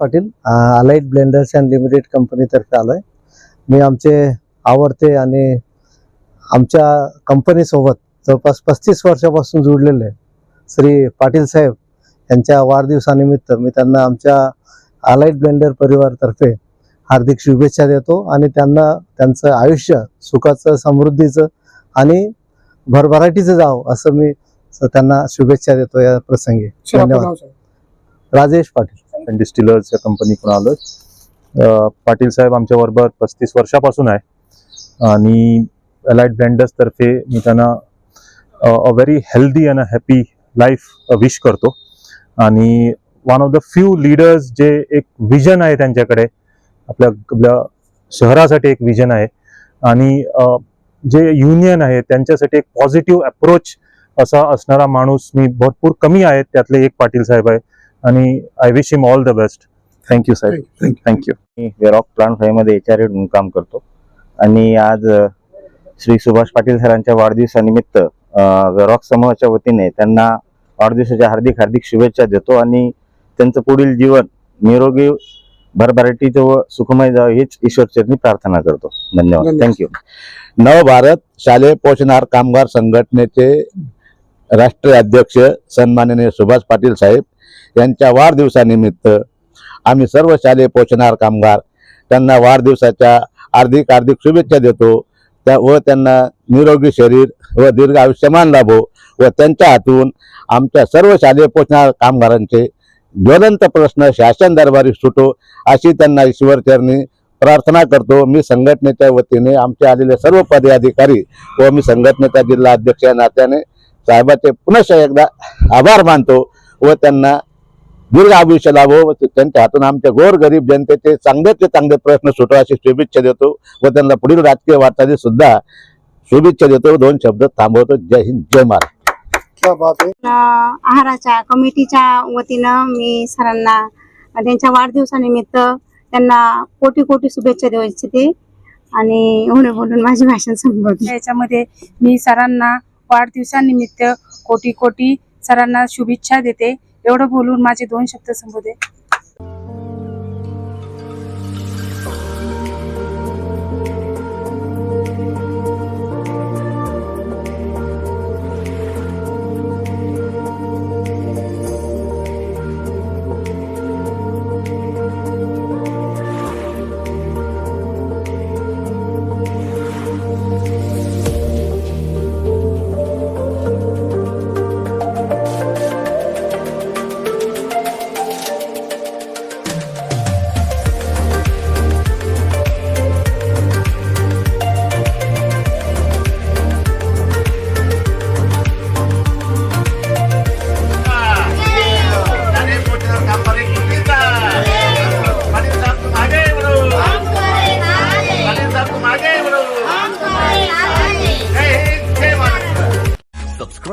Patil allied blenders and limited कंपनीतर्फे आलोय. मी आमचे आवडते आणि आमच्या कंपनीसोबत जवळपास पस्तीस वर्षापासून जुडलेले श्री पाटील साहेब यांच्या वाढदिवसानिमित्त मी त्यांना आमच्या अलाइट ब्लेंडर परिवारातर्फे हार्दिक शुभेच्छा देतो आणि त्यांना त्यांचं आयुष्य सुखाचं समृद्धीचं आणि भरभराटीचं जावं असं मी त्यांना शुभेच्छा देतो या प्रसंगी. धन्यवाद. राजेश पाटील. अँड डिस्टिलर्स या कंपनीकडून आलोय. पाटील साहेब आमच्या बरोबर पस्तीस वर्षापासून आहे. आणि अलाइट ब्रँडर्स तर्फे मी त्यांना a very healthy and a happy life wish करतो. आणि one of the few leaders जे एक विजन आहे त्यांच्याकडे आपल्या आपल्या शहरासाठी एक विजन आहे. आणि जे युनियन आहे त्यांच्यासाठी एक पॉझिटिव्ह अप्रोच असा असणारा माणूस मी भरपूर कमी आहे त्यातले एक पाटील साहेब आहे. आणि I wish him all the best thank you Saheb. Thank you मी वेरॉक प्लांट फाईव्हमध्ये एच आर म्हणून काम करतो. आणि आज श्री सुभाष पाटील सरांच्या वाढदिवसानिमित्त वेरॉक समूहाच्या वतीने त्यांना वाढदिवसाच्या हार्दिक हार्दिक शुभेच्छा देतो. आणि त्यांचं पुढील जीवन निरोगी भरभराटीचं व सुखमय जावं हीच ईश्वरचरणी प्रार्थना करतो. धन्यवाद. थँक्यू नवभारत शालेय पोषणाहार कामगार संघटनेचे राष्ट्रीय अध्यक्ष सन्माननीय सुभाष पाटील साहेब यांच्या वाढदिवसानिमित्त आम्ही सर्व शालेय पोषणार कामगार त्यांना वाढदिवसाच्या हार्दिक हार्दिक शुभेच्छा देतो. त्या व त्यांना निरोगी शरीर व दीर्घ आयुष्यमान लाभो व त्यांच्या हातून आमच्या सर्व शालेय पोषणार कामगारांचे ज्वलंत प्रश्न शासन दरबारी सुटो अशी त्यांना ईश्वरचरणी प्रार्थना करतो. मी संघटनेच्या वतीने आमचे आलेले सर्व पदाधिकारी व मी संघटनेचा जिल्हा अध्यक्ष या नात्याने साहेबाचे पुनश्च एकदा आभार मानतो व त्यांना दीर्घ आयुष्य लाभो व त्यांच्या हातून आमच्या गोर गरीब जनतेचे चांगल्याचे चांगले प्रश्न सुटो अशी शुभेच्छा देतो व त्यांना पुढील राजकीय वाटचाली सुद्धा शुभेच्छा देतो. दोन शब्द थांबवतो. जय हिंद जय महाराज आहाराच्या कमिटीच्या वतीनं मी सरांना त्यांच्या वाढदिवसानिमित्त त्यांना कोटी कोटी शुभेच्छा देऊ इच्छिते आणि एवढे बोलून माझी भाषण संपवते. याच्यामध्ये मी सरांना वाढदिवसानिमित्त कोटी कोटी सरांना शुभेच्छा देते. एवढं बोलून माझे दोन शब्द संबोधे